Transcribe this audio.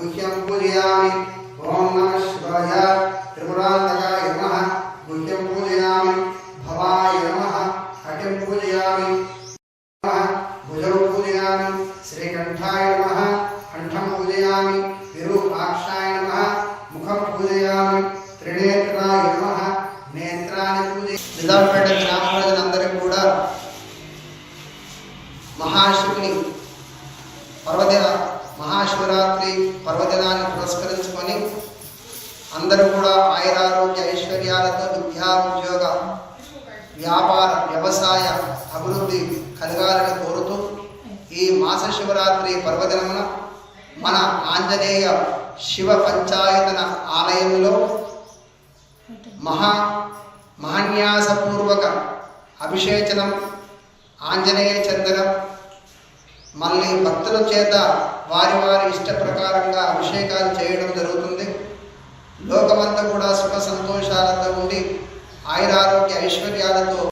गुह्यं पूजयामि। ॐ नमः शिवाय। त्रिपुरान्तकाय नमः। गुह्यं पूजयामि। भवाय नमः। हटिं पूजयामि। भुजौ पूजयामि। श्रीकण्ठाय नमः। कण्ठं पूजयामि। विरूपाक्षाय नमः। मुखं पूजयामि। त्रिनेत्राय नमः। నేత్రాన్ని పూజ నిజాంపేట గ్రామ మహాశివరాత్రి పర్వదినాన్ని పురస్కరించుకొని అందరూ కూడా ఆయురారోగ్య ఐశ్వర్యాలతో విద్యా ఉద్యోగ వ్యాపార వ్యవసాయ అభివృద్ధి కలగాలని కోరుతూ ఈ మాస శివరాత్రి పర్వదినమున మన ఆంజనేయ శివ పంచాయతన ఆలయంలో మహా మహాన్యాసపూర్వక అభిషేచనం ఆంజనేయ చందనం మళ్ళీ భక్తుల చేత వారి వారి ఇష్ట ప్రకారంగా అభిషేకాలు చేయడం జరుగుతుంది. లోకమంతా కూడా సుఖ సంతోషాలతో ఉండి ఆయురారోగ్య ఐశ్వర్యాలతో